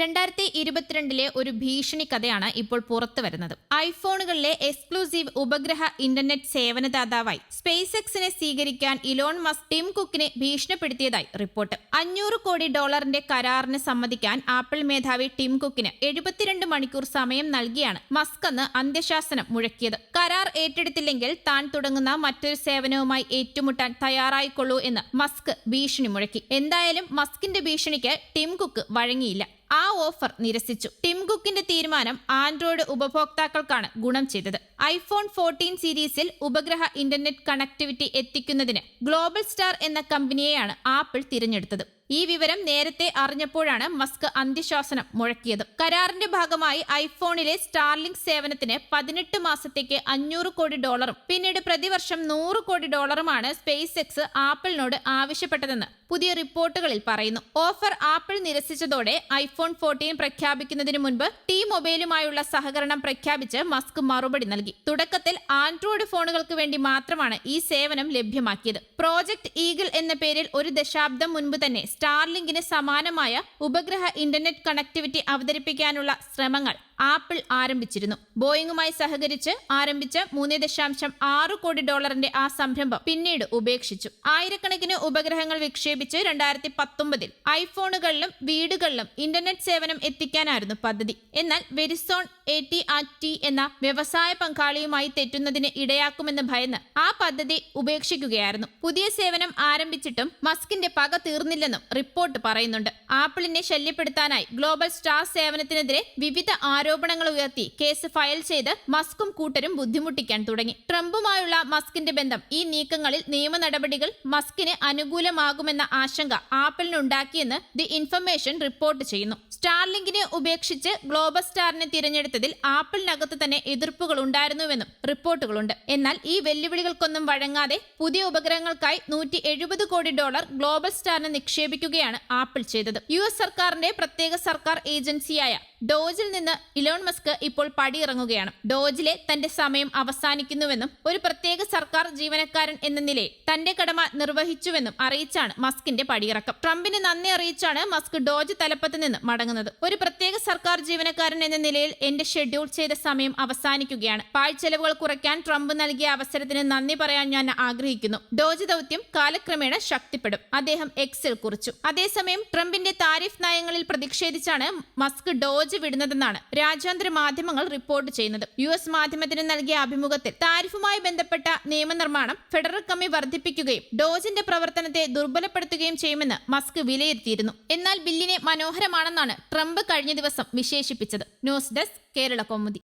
രണ്ടായിരത്തി ഇരുപത്തിരണ്ടിലെ ഒരു ഭീഷണി കഥയാണ് ഇപ്പോൾ പുറത്തു വരുന്നത്. ഐഫോണുകളിലെ എക്സ്ക്ലൂസീവ് ഉപഗ്രഹ ഇന്റർനെറ്റ് സേവനദാതാവായി സ്പേസ് എക്സിനെ സ്വീകരിക്കാൻ ഇലോൺ മസ്ക് ടിം കുക്കിനെ ഭീഷണിപ്പെടുത്തിയതായി റിപ്പോർട്ട്. അഞ്ഞൂറ് കോടി ഡോളറിന്റെ കരാറിന് സമ്മതിക്കാൻ ആപ്പിൾ മേധാവി ടിം കുക്കിന് എഴുപത്തിരണ്ട് മണിക്കൂർ സമയം നൽകിയാണ് മസ്ക് അന്ന് അന്ത്യശാസനം മുഴക്കിയത്. കരാർ ഏറ്റെടുത്തില്ലെങ്കിൽ താൻ തുടങ്ങുന്ന മറ്റൊരു സേവനവുമായി ഏറ്റുമുട്ടാൻ തയ്യാറായിക്കൊള്ളൂ എന്ന് മസ്ക് ഭീഷണി മുഴക്കി. എന്തായാലും മസ്കിന്റെ ഭീഷണിക്ക് ടിം കുക്ക് വഴങ്ങിയില്ല. ആ ഓഫർ നിരസിച്ചു. ടിം കുക്കിന്റെ തീരുമാനം ആൻഡ്രോയിഡ് ഉപഭോക്താക്കൾക്കാണ് ഗുണം ചെയ്തത്. ഐഫോൺ ഫോർട്ടീൻ സീരീസിൽ ഉപഗ്രഹ ഇന്റർനെറ്റ് കണക്ടിവിറ്റി എത്തിക്കുന്നതിന് ഗ്ലോബൽ സ്റ്റാർ എന്ന കമ്പനിയെയാണ് ആപ്പിൾ തിരഞ്ഞെടുത്തത്. ഈ വിവരം നേരത്തെ അറിഞ്ഞപ്പോഴാണ് മസ്ക് അന്ത്യശാസനം മുഴക്കിയത്. കരാറിന്റെ ഭാഗമായി ഐഫോണിലെ സ്റ്റാർലിങ്ക് സേവനത്തിന് പതിനെട്ട് മാസത്തേക്ക് അഞ്ഞൂറ് കോടി ഡോളറും പിന്നീട് പ്രതിവർഷം നൂറ് കോടി ഡോളറുമാണ് സ്പേസ് എക്സ് ആപ്പിളിനോട് ആവശ്യപ്പെട്ടതെന്ന് പുതിയ റിപ്പോർട്ടുകളിൽ പറയുന്നു. ഓഫർ ആപ്പിൾ നിരസിച്ചതോടെ ഐഫോൺ ഫോർട്ടീൻ പ്രഖ്യാപിക്കുന്നതിന് മുൻപ് ടി മൊബൈലുമായുള്ള സഹകരണം പ്രഖ്യാപിച്ച് മസ്ക് മറുപടി നൽകി. തുടക്കത്തിൽ ആൻഡ്രോയിഡ് ഫോണുകൾക്ക് വേണ്ടി മാത്രമാണ് ഈ സേവനം ലഭ്യമാക്കിയത്. പ്രോജക്ട് ഈഗിൾ എന്ന പേരിൽ ഒരു ദശാബ്ദം മുൻപ് തന്നെ സ്റ്റാർലിങ്കിന് സമാനമായ ഉപഗ്രഹ ഇന്റർനെറ്റ് കണക്ടിവിറ്റി അവതരിപ്പിക്കാനുള്ള ശ്രമങ്ങൾ ആപ്പിൾ ആരംഭിച്ചിരുന്നു. ബോയിങ്ങുമായി സഹകരിച്ച് ആരംഭിച്ച മൂന്ന് ദശാംശം ആറ് കോടി ഡോളറിന്റെ ആ സംരംഭം പിന്നീട് ഉപേക്ഷിച്ചു. ആയിരക്കണക്കിന് ഉപഗ്രഹങ്ങൾ വിക്ഷേപിച്ച് രണ്ടായിരത്തി പത്തൊമ്പതിൽ ഐഫോണുകളിലും വീടുകളിലും ഇന്റർനെറ്റ് സേവനം എത്തിക്കാനായിരുന്നു പദ്ധതി. എന്നാൽ Verizon A T R T എന്ന വ്യവസായ പങ്കാളിയുമായി തെറ്റുന്നതിന് ഇടയാക്കുമെന്ന് ഭയന്ന് ആ പദ്ധതി ഉപേക്ഷിക്കുകയായിരുന്നു. പുതിയ സേവനം ആരംഭിച്ചിട്ടും മസ്കിന്റെ പക തീർന്നില്ലെന്നും റിപ്പോർട്ട് പറയുന്നുണ്ട്. ആപ്പിളിനെ ശല്യപ്പെടുത്താനായി ഗ്ലോബൽ സ്റ്റാർ സേവനത്തിനെതിരെ വിവിധ ആരോപണങ്ങൾ ഉയർത്തി കേസ് ഫയൽ ചെയ്ത് മസ്കും കൂട്ടരും ബുദ്ധിമുട്ടിക്കാൻ തുടങ്ങി. ട്രംപുമായുള്ള മസ്കിന്റെ ബന്ധം ഈ നീക്കങ്ങളിൽ നിയമ നടപടികൾ മസ്കിന് അനുകൂലമാകുമെന്ന ആശങ്ക ആപ്പിളിനുണ്ടാക്കിയെന്ന് ദി ഇൻഫർമേഷൻ റിപ്പോർട്ട് ചെയ്യുന്നു. സ്റ്റാർലിങ്കിനെ ഉപേക്ഷിച്ച് ഗ്ലോബൽ സ്റ്റാറിനെ തിരഞ്ഞെടുത്തതിൽ ആപ്പിളിനകത്ത് തന്നെ എതിർപ്പുകൾ ഉണ്ടായിരുന്നുവെന്നും റിപ്പോർട്ടുകളുണ്ട്. എന്നാൽ ഈ വെല്ലുവിളികൾക്കൊന്നും വഴങ്ങാതെ പുതിയ ഉപഗ്രഹങ്ങൾക്കായി നൂറ്റി എഴുപത് കോടി ഡോളർ ഗ്ലോബൽ സ്റ്റാറിന് നിക്ഷേപിക്കുകയാണ് ആപ്പിൾ ചെയ്തത്. യു എസ് സർക്കാരിന്റെ പ്രത്യേക സർക്കാർ ഏജൻസിയായ ഡോജിൽ നിന്ന് ഇലോൺ മസ്ക് ഇപ്പോൾ പടിയിറങ്ങുകയാണ്. ഡോജിലെ തന്റെ സമയം അവസാനിക്കുന്നുവെന്നും ഒരു പ്രത്യേക സർക്കാർ ജീവനക്കാരൻ എന്ന നിലയിൽ തന്റെ കടമ നിർവഹിച്ചുവെന്നും അറിയിച്ചാണ് മസ്കിന്റെ പടിയിറക്കം. ട്രംപിന് നന്ദി അറിയിച്ചാണ് മസ്ക് ഡോജ് തലപ്പത്ത് നിന്ന് മടങ്ങുന്നത്. ഒരു പ്രത്യേക സർക്കാർ ജീവനക്കാരൻ എന്ന നിലയിൽ എന്റെ ഷെഡ്യൂൾ ചെയ്ത സമയം അവസാനിക്കുകയാണ്. പാഴ്ചെലവുകൾ കുറയ്ക്കാൻ ട്രംപ് നൽകിയ അവസരത്തിന് നന്ദി പറയാൻ ഞാൻ ആഗ്രഹിക്കുന്നു. ഡോജ് ദൗത്യം കാലക്രമേണ ശക്തിപ്പെടും. അദ്ദേഹം എക്സിൽ കുറിച്ചു. അതേസമയം ട്രംപിന്റെ താരിഫ് നയങ്ങളിൽ പ്രതിഷേധിച്ചാണ് മസ്ക് ഡോജ് വിടുന്നതെന്നാണ് രാജ്യാന്തര മാധ്യമങ്ങൾ റിപ്പോർട്ട് ചെയ്യുന്നത്. യു എസ് മാധ്യമത്തിന് നൽകിയ അഭിമുഖത്തിൽ താരിഫുമായി ബന്ധപ്പെട്ട നിയമനിർമ്മാണം ഫെഡറൽ കമ്മി വർദ്ധിപ്പിക്കുകയും ഡോജിന്റെ പ്രവർത്തനത്തെ ദുർബലപ്പെടുത്തുകയും ചെയ്യുമെന്ന് മസ്ക് വിലയിരുത്തിയിരുന്നു. എന്നാൽ ബില്ലിനെ മനോഹരമാണെന്നാണ് ട്രംപ് കഴിഞ്ഞ ദിവസം വിശേഷിപ്പിച്ചത്. News desk Kerala Kaumudi